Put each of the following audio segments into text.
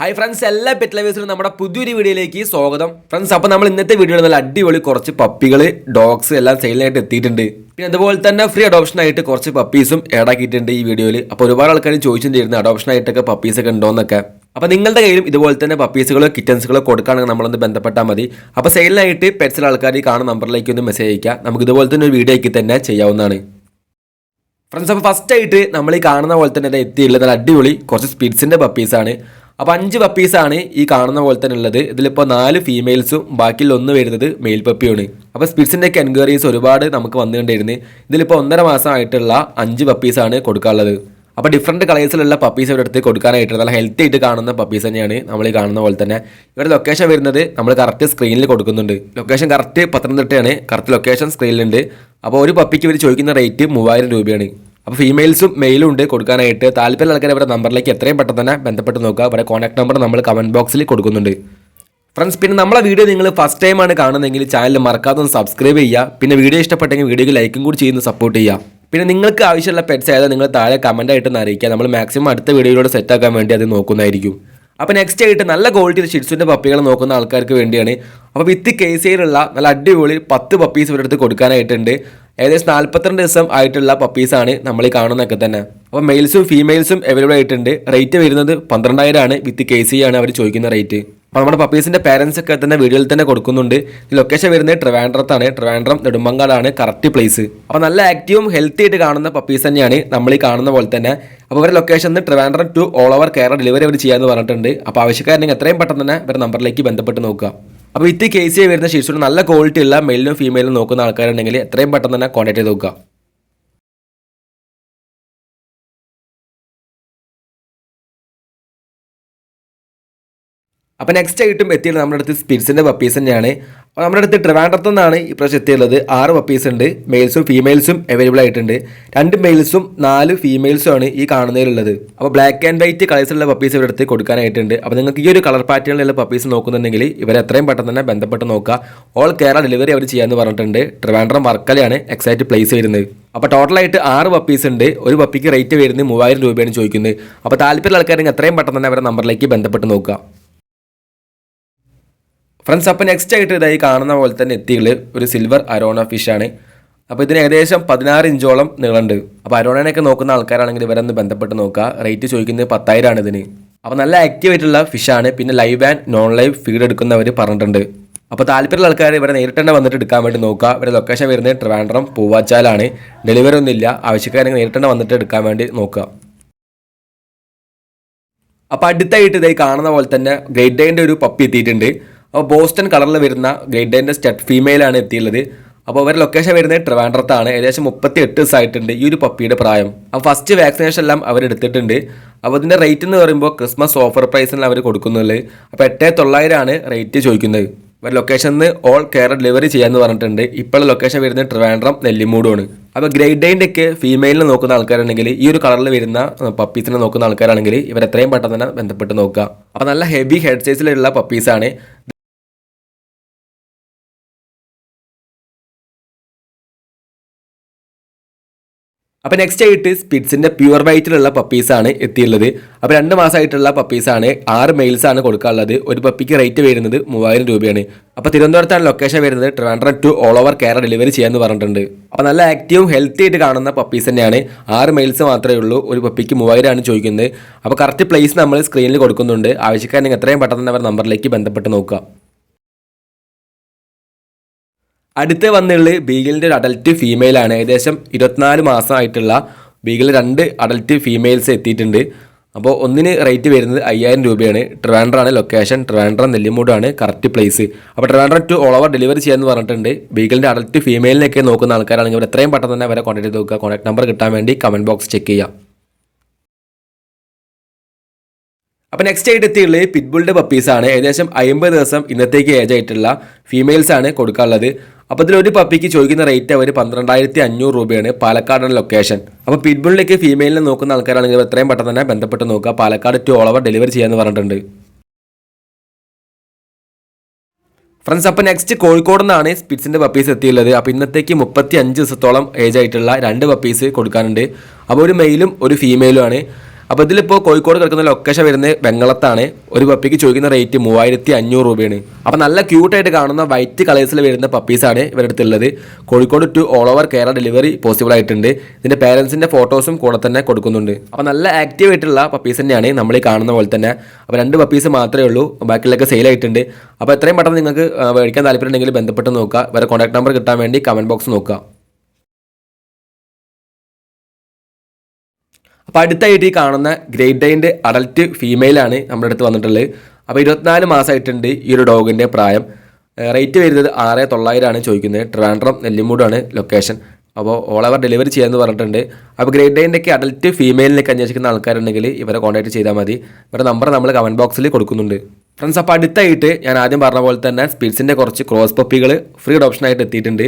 Hi friends എല്ലാ pet ലവേഴ്സിനും നമ്മുടെ പുതിയൊരു വീഡിയോയിലേക്ക് സ്വാഗതം. ഫ്രണ്ട്സ് അപ്പോൾ നമ്മൾ ഇന്നത്തെ വീഡിയോയിൽ നല്ല അടിപൊളി കുറച്ച് പപ്പികൾ ഡോഗ്സ് എല്ലാം സെയിലായിട്ട് എത്തിയിട്ടുണ്ട്. പിന്നെ അതുപോലെ തന്നെ ഫ്രീ അഡോപ്ഷൻ ആയിട്ട് കുറച്ച് പപ്പീസും ഏടാക്കിയിട്ടുണ്ട് ഈ വീഡിയോയിൽ അപ്പോൾ ഒരുപാട് ആൾക്കാർ ചോദിച്ചിട്ടുണ്ടായിരുന്നു അഡോപ്ഷൻ ആയിട്ടൊക്കെ പപ്പീസൊക്കെ ഉണ്ടോയെന്നൊക്കെ അപ്പോൾ നിങ്ങളുടെ കയ്യിലും ഇതുപോലെ തന്നെ പപ്പീസുകളോ കിറ്റൻസുകളോ കൊടുക്കുകയാണെങ്കിൽ നമ്മളൊന്ന് ബന്ധപ്പെട്ടാൽ മതി. അപ്പോൾ സെയിലായിട്ട് പെറ്റ്സിലെ ആൾക്കാർ ഈ കാണുന്ന നമ്പറിലേക്ക് ഒന്ന് മെസ്സേജ് അയക്കുക നമുക്ക് ഇതുപോലെ തന്നെ ഒരു വീഡിയോയ്ക്ക് തന്നെ ചെയ്യാവുന്നതാണ്. ഫ്രണ്ട്സ് അപ്പോൾ ഫസ്റ്റ് ആയിട്ട് നമ്മൾ ഈ കാണുന്ന പോലെ തന്നെ ഇത് എത്തിയുള്ളത് നല്ല അടിപൊളി. കുറച്ച് സ്പിറ്റ്സിന്റെ പപ്പീസാണ് അപ്പോൾ അഞ്ച് പപ്പീസാണ് ഈ കാണുന്ന പോലെ തന്നെ ഉള്ളത്. ഇതിലിപ്പോൾ നാല് ഫീമെയിൽസും ബാക്കിയിൽ ഒന്ന് വരുന്നത് മെയിൽ പപ്പിയാണ് അപ്പോൾ സ്പിറ്റ്സിന്റെ ഒക്കെ എൻക്വയറീസ് ഒരുപാട് നമുക്ക് വന്നുകൊണ്ടിരുന്നു. ഇതിലിപ്പോൾ ഒന്നര മാസമായിട്ടുള്ള അഞ്ച് പപ്പീസാണ് കൊടുക്കാനുള്ളത്. അപ്പോൾ ഡിഫറെന്റ് കളേഴ്സിലുള്ള പപ്പീസ് ഇവിടെ അടുത്ത് കൊടുക്കാനായിട്ട് നല്ല ഹെൽത്തി ആയിട്ട് കാണുന്ന പപ്പീസ് തന്നെയാണ് നമ്മൾ ഈ കാണുന്ന പോലെ തന്നെ. ഇവിടെ ലൊക്കേഷൻ വരുന്നത് നമ്മൾ കറക്റ്റ് സ്ക്രീനിൽ കൊടുക്കുന്നുണ്ട്. ലൊക്കേഷൻ കറക്റ്റ് പത്തനംതിട്ടയാണ്. കറക്റ്റ് ലൊക്കേഷൻ സ്ക്രീനിലുണ്ട് അപ്പോൾ ഒരു പപ്പിക്ക് ഇവർ ചോദിക്കുന്ന റേറ്റ് മൂവായിരം രൂപയാണ്. അപ്പോൾ ഫീമെയിൽസും മെയിലും ഉണ്ട് കൊടുക്കാനായിട്ട്. താല്പര്യം ആൾക്കാർ അവരുടെ നമ്പറിലേക്ക് എത്രയും പെട്ടെന്ന് തന്നെ ബന്ധപ്പെട്ട് നോക്കുക. അവരുടെ കോൺടാക്ട് നമ്പർ നമ്മൾ കമന്റ് ബോക്സിൽ കൊടുക്കുന്നുണ്ട്. ഫ്രണ്ട്സ് പിന്നെ നമ്മളെ വീഡിയോ നിങ്ങൾ ഫസ്റ്റ് ടൈമാണ് കാണുന്നതെങ്കിൽ ചാനൽ മറക്കാതെ ഒന്ന് സബ്സ്ക്രൈബ് ചെയ്യുക. പിന്നെ വീഡിയോ ഇഷ്ടപ്പെട്ടെങ്കിൽ വീഡിയോക്ക് ലൈക്കും കൂടി ചെയ്യുന്ന സപ്പോർട്ട് ചെയ്യുക. പിന്നെ നിങ്ങൾക്ക് ആവശ്യമുള്ള പെറ്റ്സ് ഏതാ നിങ്ങൾ താഴെ കമന്റ് ആയിട്ട് ഒന്ന് അറിയിക്കുക. നമ്മൾ മാക്സിമം അടുത്ത വീഡിയോയിലൂടെ സെറ്റ് ആക്കാൻ വേണ്ടി അത് നോക്കുന്നതായിരിക്കും. അപ്പോൾ നെക്സ്റ്റ് ആയിട്ട് നല്ല ക്വാളിറ്റി ഷിറ്റ്സിന്റെ പപ്പികൾ നോക്കുന്ന ആൾക്കാർക്ക് വേണ്ടിയാണ് അപ്പോൾ വിത്ത് കേസിലുള്ള നല്ല അടിപൊളി പത്ത് പപ്പീസ് ഇവരെടുത്ത് കൊടുക്കാനായിട്ടുണ്ട്. ഏകദേശം നാൽപ്പത്തിരണ്ട് ദിവസം ആയിട്ടുള്ള പപ്പീസാണ് നമ്മൾ ഈ കാണുന്നതൊക്കെ തന്നെ. അപ്പോൾ മെയിൽസും ഫീമെയിൽസും അവൈലബിൾ ആയിട്ടുണ്ട്. റേറ്റ് വരുന്നത് പന്ത്രണ്ടായിരം ആണ്. വിത്ത് കെ സി ആണ് അവർ ചോദിക്കുന്ന റേറ്റ് അപ്പോൾ നമ്മുടെ പപ്പീസിന്റെ പേരൻസ് ഒക്കെ തന്നെ വീഡിയോയിൽ തന്നെ കൊടുക്കുന്നുണ്ട്. ലൊക്കേഷൻ വരുന്നത് ട്രിവാൻഡ്രത്താണ് ട്രിവാൻഡ്രം നെടുമ്പങ്കാടാണ് കറക്റ്റ് പ്ലേസ് അപ്പോൾ നല്ല ആക്റ്റീവും ഹെൽത്തി ആയിട്ട് കാണുന്ന പപ്പീസ് തന്നെയാണ് നമ്മൾ ഈ കാണുന്ന പോലെ തന്നെ. അപ്പോൾ ഇവരുടെ location Trivandrum to all over Kerala delivery അവർ ചെയ്യാമെന്ന് പറഞ്ഞിട്ടുണ്ട്. അപ്പോൾ ആവശ്യക്കാരനെങ്കിൽ എത്രയും പെട്ടെന്ന് തന്നെ ഇവരുടെ നമ്പറിലേക്ക് ബന്ധപ്പെട്ട് നോക്കുക. അപ്പോൾ വിത്ത് കെ സി വരുന്ന ഷീറ്റ്സിന് നല്ല ക്വാളിറ്റി ഉള്ള മെയിലും ഫീമെയിലും നോക്കുന്ന ആൾക്കാരുണ്ടെങ്കിൽ എത്രയും പെട്ടെന്ന് തന്നെ കോൺടാക്ട് ചെയ്ത് നോക്കുക. അപ്പോൾ നെക്സ്റ്റ് ആയിട്ടും എത്തിയത് നമ്മുടെ അടുത്ത് സ്പിരിറ്റ്സിന്റെ പപ്പീസ് തന്നെയാണ്. അപ്പോൾ നമ്മുടെ അടുത്ത് ട്രിവാൻഡ്രത്തു നിന്നാണ് ഈ പ്രാവശ്യം എത്തിയുള്ളത് ആറ് പപ്പീസ് ഉണ്ട്. മെയിൽസും ഫീമെയിൽസും അവൈലബിൾ ആയിട്ടുണ്ട്. രണ്ട് മെയിൽസും നാല് ഫീമെയിൽസും ആണ് ഈ കാണുന്നതിലുള്ളത്. അപ്പോൾ ബ്ലാക്ക് ആൻഡ് വൈറ്റ് കളേഴ്സുള്ള പപ്പീസ് ഇവരുടെ അടുത്ത് കൊടുക്കാനായിട്ടുണ്ട്. അപ്പോൾ നിങ്ങൾക്ക് ഈ ഒരു കളർ പാറ്റേണിലുള്ള പപ്പീസ് നോക്കുന്നുണ്ടെങ്കിൽ ഇവരെ എത്രയും പെട്ടെന്ന് തന്നെ ബന്ധപ്പെട്ട് നോക്കുക. ഓൾ കേരള ഡെലിവറി അവർ ചെയ്യാമെന്ന് പറഞ്ഞിട്ടുണ്ട്. ട്രിവാൻഡ്രം വർക്കലയാണ് എക്സാക്ട് പ്ലേസ് വരുന്നത്. അപ്പോൾ ടോട്ടലായിട്ട് ആറ് പപ്പീസ് ഉണ്ട്. ഒരു പപ്പിക്ക് റേറ്റ് വരുന്നത് മൂവായിരം രൂപയാണ് ചോദിക്കുന്നത്. അപ്പോൾ താല്പര്യമുള്ള ആൾക്കാരെങ്കിൽ എത്രയും പെട്ടെന്ന് തന്നെ അവരുടെ നമ്പറിലേക്ക് ബന്ധപ്പെട്ട് നോക്കുക. ഫ്രണ്ട്സ് അപ്പോൾ നെക്സ്റ്റ് ആയിട്ട് ഇതായി കാണുന്ന പോലെ തന്നെ എത്തികൾ ഒരു സിൽവർ അരോണ ഫിഷാണ് അപ്പോൾ ഇതിന് ഏകദേശം പതിനാറ് ഇഞ്ചോളം നീളമുണ്ട്. അപ്പോൾ അരോണനെയൊക്കെ നോക്കുന്ന ആൾക്കാരാണെങ്കിൽ ഇവരൊന്ന് ബന്ധപ്പെട്ട് നോക്കുക റേറ്റ് ചോദിക്കുന്നത് പത്തായിരമാണ് ഇതിന്. അപ്പോൾ നല്ല ആക്റ്റീവ് ആയിട്ടുള്ള ഫിഷാണ് പിന്നെ live and non live feed എടുക്കുന്നവർ പറഞ്ഞിട്ടുണ്ട്. അപ്പോൾ താല്പര്യമുള്ള ആൾക്കാർ ഇവരെ നേരിട്ട് തന്നെ വന്നിട്ട് എടുക്കാൻ വേണ്ടി നോക്കുക ഇവരുടെ ലൊക്കേഷൻ വരുന്നത് ട്രിവാൻഡ്രം പൂവാച്ചാലാണ്. ഡെലിവറി ഒന്നുമില്ല ആവശ്യക്കാരെങ്കിൽ നേരിട്ട് തന്നെ വന്നിട്ട് എടുക്കാൻ വേണ്ടി നോക്കുക അപ്പോൾ അടുത്തായിട്ട് ഇതായി കാണുന്ന പോലെ തന്നെ ഗ്രേറ്റ് ഡേന്റെ ഒരു പപ്പി എത്തിയിട്ടുണ്ട്. അപ്പോൾ ബോസ്റ്റൺ കളറിൽ വരുന്ന ഗ്രേറ്റ് ഡേന്റെ സ്റ്റഡ് ഫീമെയിലാണ് എത്തിയുള്ളത്. അപ്പോൾ അവരുടെ ലൊക്കേഷൻ വരുന്നത് ട്രിവാൻഡ്രത്താണ്. ഏകദേശം മുപ്പത്തി എട്ട് ദിവസമായിട്ടുണ്ട് ഈ ഒരു പപ്പിയുടെ പ്രായം. അപ്പോൾ ഫസ്റ്റ് വാക്സിനേഷൻ എല്ലാം അവർ എടുത്തിട്ടുണ്ട്. അപ്പോൾ ഇതിന്റെ റേറ്റ് എന്ന് പറയുമ്പോൾ ക്രിസ്മസ് ഓഫർ പ്രൈസിൽ അവർ കൊടുക്കുന്നുള്ളത് അപ്പോൾ എട്ട് തൊള്ളായിരമാണ് റേറ്റ് ചോദിക്കുന്നത്. ഒരു ലൊക്കേഷനിൽ ഓൾ കെയർ ഡെലിവറി ചെയ്യാമെന്ന് പറഞ്ഞിട്ടുണ്ട്. ഇപ്പോൾ ലൊക്കേഷൻ വരുന്നത് ട്രിവാൻഡ്രം നെല്ലിമൂടുമാണ്. അപ്പോൾ ഗ്രേറ്റ് ഡൈന്റെ ഒക്കെ ഫീമെയിലിനെ നോക്കുന്ന ആൾക്കാരുണ്ടെങ്കിൽ ഈ ഒരു കളറിൽ വരുന്ന പപ്പീസിനെ നോക്കുന്ന ആൾക്കാരാണെങ്കിൽ ഇവർ എത്രയും പെട്ടെന്ന് തന്നെ ബന്ധപ്പെട്ട് നോക്കുക. അപ്പോൾ നല്ല ഹെവി ഹെഡ് സൈസിലുള്ള പപ്പീസാണ് അപ്പോൾ നെക്സ്റ്റ് ആയിട്ട് സ്പിറ്റ്സിന്റെ പ്യുവർ വൈറ്റിലുള്ള പപ്പീസാണ് എത്തിയുള്ളത്. അപ്പോൾ രണ്ട് മാസമായിട്ടുള്ള പപ്പീസാണ് ആറ് മെയിൽസ് ആണ് കൊടുക്കാനുള്ളത്. ഒരു പപ്പിക്ക് റേറ്റ് വരുന്നത് മൂവായിരം രൂപയാണ്. അപ്പോൾ തിരുവനന്തപുരത്താണ് ലൊക്കേഷൻ വരുന്നത്. Trivandrum to all over Kerala delivery ചെയ്യാമെന്ന് പറഞ്ഞിട്ടുണ്ട്. അപ്പോൾ നല്ല ആക്റ്റീവും ഹെൽത്തി ആയിട്ട് കാണുന്ന പപ്പീസ് തന്നെയാണ്. ആറ് മെയിൽസ് മാത്രമേ ഉള്ളൂ ഒരു പപ്പിക്ക് മൂവായിരം ആണ് ചോദിക്കുന്നത്. അപ്പോൾ കറക്റ്റ് പ്ലേസ് നമ്മൾ സ്ക്രീനിൽ കൊടുക്കുന്നുണ്ട്. ആവശ്യക്കാരെ എത്രയും പെട്ടെന്ന് അവർ നമ്പറിലേക്ക് ബന്ധപ്പെട്ട് നോക്കുക. അടുത്ത് വന്നുള്ള ബീഗലിന്റെ ഒരു അഡൽറ്റ് ഫീമെയിലാണ് ഏകദേശം ഇരുപത്തിനാല് മാസമായിട്ടുള്ള ബീഗിൽ രണ്ട് അഡൽറ്റ് ഫീമെയിൽസ് എത്തിയിട്ടുണ്ട്. അപ്പോൾ ഒന്നിന് റേറ്റ് വരുന്നത് അയ്യായിരം രൂപയാണ്. ട്രിവാൻഡ്രാണ് ലൊക്കേഷൻ ട്രിവാൻഡ്രം നെല്ലിമൂടാണ് കറക്റ്റ് പ്ലേസ് അപ്പോൾ Trivandrum to all over delivery ചെയ്യാമെന്ന് പറഞ്ഞിട്ടുണ്ട്. ബീഗലിന്റെ അഡൽറ്റ് ഫീമെയിലിനൊക്കെ നോക്കുന്ന ആൾക്കാരാണെങ്കിൽ അവർ എത്രയും പെട്ടെന്ന് തന്നെ അവരെ കോൺടാക്ട് ചെയ്ത് നോക്കുക. കോൺടാക്ട് നമ്പർ കിട്ടാൻ വേണ്ടി കമന്റ് ബോക്സ് ചെക്ക് ചെയ്യാം അപ്പോൾ നെക്സ്റ്റ് ആയിട്ട് എത്തിയുള്ളത് പിറ്റ്ബുളിന്റെ പപ്പീസാണ് ഏകദേശം അമ്പത് ദിവസം ഇന്നത്തേക്ക് ഏജ് ആയിട്ടുള്ള ഫീമെയിൽസാണ് കൊടുക്കാനുള്ളത്. അപ്പോൾ ഇതിലൊരു പപ്പിക്ക് ചോദിക്കുന്ന റേറ്റ് അവർ പന്ത്രണ്ടായിരത്തി അഞ്ഞൂറ് രൂപയാണ് പാലക്കാടാണ് ലൊക്കേഷൻ അപ്പോൾ പിറ്റ്ബുള്ളിലേക്ക് ഫീമെയിലിനെ നോക്കുന്ന ആൾക്കാരാണെങ്കിൽ എത്രയും പെട്ടെന്ന് തന്നെ ബന്ധപ്പെട്ട് നോക്കുക. Palakkad to all over delivery ചെയ്യാമെന്ന് പറഞ്ഞിട്ടുണ്ട്. ഫ്രണ്ട്സ് അപ്പോൾ നെക്സ്റ്റ് കോഴിക്കോട് നിന്നാണ് സ്പിറ്റ്സിന്റെ പപ്പീസ് എത്തിയുള്ളത്. അപ്പോൾ ഇന്നത്തേക്ക് മുപ്പത്തി അഞ്ച് ദിവസത്തോളം ഏജ് ആയിട്ടുള്ള രണ്ട് പപ്പീസ് കൊടുക്കാനുണ്ട്. അപ്പോൾ ഒരു മെയിലും ഒരു ഫീമെയിലും ആണ്. അപ്പോൾ ഇതിലിപ്പോൾ കോഴിക്കോട് കിടക്കുന്ന ലൊക്കേഷൻ വരുന്നത് വെങ്ങളത്താണ് ഒരു പപ്പിക്ക് ചോദിക്കുന്ന റേറ്റ് മൂവായിരത്തി അഞ്ഞൂറ് രൂപയാണ്. അപ്പോൾ നല്ല ക്യൂട്ടായിട്ട് കാണുന്ന വൈറ്റ് കളേഴ്സിൽ വരുന്ന പപ്പീസാണ് ഇവരുടെ അടുത്തുള്ളത് Kozhikode to all over Kerala delivery possible ആയിട്ടുണ്ട്. ഇതിന്റെ പേരൻസിന്റെ ഫോട്ടോസും കൂടെ തന്നെ കൊടുക്കുന്നുണ്ട്. അപ്പോൾ നല്ല ആക്റ്റീവ് ആയിട്ടുള്ള പപ്പീസ് തന്നെയാണ് നമ്മൾ ഈ കാണുന്ന പോലെ തന്നെ. അപ്പോൾ രണ്ട് പപ്പീസ് മാത്രമേ ഉള്ളൂ. ബാക്കിയുള്ളൊക്കെ സെയിൽ ആയിട്ടുണ്ട്. അപ്പോൾ എത്രയും പെട്ടെന്ന് നിങ്ങൾക്ക് മേടിക്കാൻ താല്പര്യം ഉണ്ടെങ്കിൽ ബന്ധപ്പെട്ട് നോക്കുക. ഇവരെ കോൺടാക്ട് നമ്പർ കിട്ടാൻ വേണ്ടി കമന്റ് ബോക്സ് നോക്കുക. അപ്പോൾ അടുത്തായിട്ട് ഈ കാണുന്ന ഗ്രേറ്റ് ഡൈന്റെ അഡൽറ്റ് ഫീമെയിലാണ് നമ്മുടെ അടുത്ത് വന്നിട്ടുള്ളത്. അപ്പോൾ ഇരുപത്തിനാല് മാസമായിട്ടുണ്ട് ഈ ഒരു ഡോഗിന്റെ പ്രായം. റേറ്റ് വരുന്നത് ആറ് തൊള്ളായിരമാണ് ചോദിക്കുന്നത്. ട്രിവാൻഡ്രം നെല്ലിമൂടാണ് ലൊക്കേഷൻ അപ്പോൾ ഓൾ ഓവർ ഡെലിവറി ചെയ്യാമെന്ന് പറഞ്ഞിട്ടുണ്ട്. അപ്പോൾ ഗ്രേറ്റ് ഡൈന്റെയൊക്കെ അഡൽറ്റ് ഫീമെയിലിനൊക്കെ അന്വേഷിക്കുന്ന ആൾക്കാരുണ്ടെങ്കിൽ ഇവരെ കോൺടാക്ട് ചെയ്താൽ മതി. ഇവരുടെ നമ്പർ നമ്മൾ കമന്റ് ബോക്സിൽ കൊടുക്കുന്നുണ്ട്. ഫ്രണ്ട്സ് അപ്പോൾ അടുത്തായിട്ട് ഞാൻ ആദ്യം പറഞ്ഞ പോലെ തന്നെ സ്പീഡ്സിന്റെ കുറച്ച് ക്രോസ് പപ്പികൾ ഫ്രീ ഓപ്ഷനായിട്ട് എത്തിയിട്ടുണ്ട്.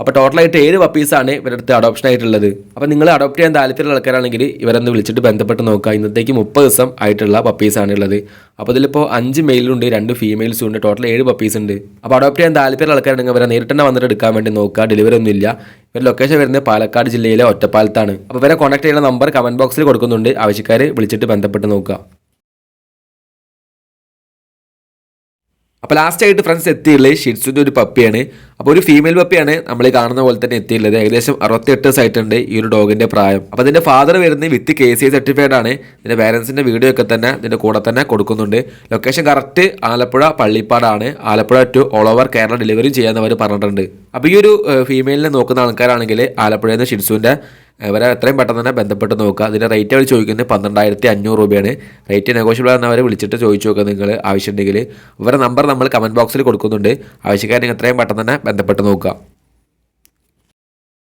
അപ്പോൾ ടോട്ടലായിട്ട് ഏഴ് പപ്പീസാണ് ഇവരുടെ അടുത്ത് അഡോപ്ഷൻ ആയിട്ടുള്ളത്. അപ്പോൾ നിങ്ങൾ അഡോപ്റ്റ് ചെയ്യാൻ താല്പര്യമുള്ള ആൾക്കാരാണെങ്കിൽ ഇവരൊന്ന് വിളിച്ചിട്ട് ബന്ധപ്പെട്ട് നോക്കുക. ഇന്നത്തേക്ക് മുപ്പത് ദിവസം ആയിട്ടുള്ള പപ്പീസാണ് ഉള്ളത്. അപ്പോൾ ഇതിലിപ്പോൾ അഞ്ച് മെയിലുണ്ട് രണ്ട് ഫീമെയിൽസും ഉണ്ട് ടോട്ടൽ ഏഴ് പപ്പീസ് ഉണ്ട്. അപ്പോൾ അഡോപ്റ്റ് ചെയ്യാൻ താല്പര്യമുള്ള ആൾക്കാരുണ്ടെങ്കിൽ ഇവരെ നേരിട്ട് തന്നെ വന്നിട്ട് എടുക്കാൻ വേണ്ടി നോക്കുക. ഡെലിവറി ഒന്നും ഇല്ല. ഇവർ ലൊക്കേഷൻ വരുന്നത് പാലക്കാട് ജില്ലയിലെ ഒറ്റപ്പാലത്താണ്. അപ്പോൾ ഇവരെ കോൺടാക്ട് ചെയ്യുന്ന നമ്പർ കമന്റ് ബോക്സിൽ കൊടുക്കുന്നുണ്ട്. ആവശ്യക്കാർ വിളിച്ചിട്ട് ബന്ധപ്പെട്ട് നോക്കുക. അപ്പോൾ ലാസ്റ്റ് ആയിട്ട് ഫ്രണ്ട്സ് എത്തിയുള്ളത് ഷിറ്റ്സുന്റെ ഒരു പപ്പിയാണ് അപ്പോൾ ഒരു ഫീമെയിൽ പപ്പിയാണ് നമ്മൾ കാണുന്ന പോലെ തന്നെ എത്തിയുള്ളത് ഏകദേശം അറുപത്തിയെട്ട് ദിവസമായിട്ടുണ്ട് ഈ ഒരു ഡോഗിന്റെ പ്രായം. അപ്പോൾ അതിന്റെ ഫാദർ വരുന്നത് വിത്ത് കെ സി സർട്ടിഫൈഡ് ആണ്. ഇതിന്റെ പേരൻസിന്റെ വീഡിയോ ഒക്കെ തന്നെ ഇതിന്റെ കൂടെ തന്നെ കൊടുക്കുന്നുണ്ട്. Location correct Alappuzha പള്ളിപ്പാടാണ്. Alappuzha to all over Kerala delivery ചെയ്യാമെന്ന് അവർ പറഞ്ഞിട്ടുണ്ട്. അപ്പോൾ ഈ ഒരു ഫീമെയിലിനെ നോക്കുന്ന ആൾക്കാരാണെങ്കിൽ ആലപ്പുഴയിൽ നിന്ന് ഷിൻസുവിന്റെ ഇവരെ എത്രയും പെട്ടെന്ന് തന്നെ ബന്ധപ്പെട്ട് നോക്കുക. അതിന്റെ റേറ്റ് അവർ ചോദിക്കുന്നത് പന്ത്രണ്ടായിരത്തി അഞ്ഞൂറ് രൂപയാണ് റേറ്റ് നെഗോഷ്യബിൾ അവർ വിളിച്ചിട്ട് ചോദിച്ചു നോക്കുക നിങ്ങൾ ആവശ്യമുണ്ടെങ്കിൽ. ഇവരുടെ നമ്പർ നമ്മൾ കമന്റ് ബോക്സിൽ കൊടുക്കുന്നുണ്ട്. ആവശ്യക്കാരെ എത്രയും പെട്ടെന്ന് തന്നെ ബന്ധപ്പെട്ട് നോക്കുക.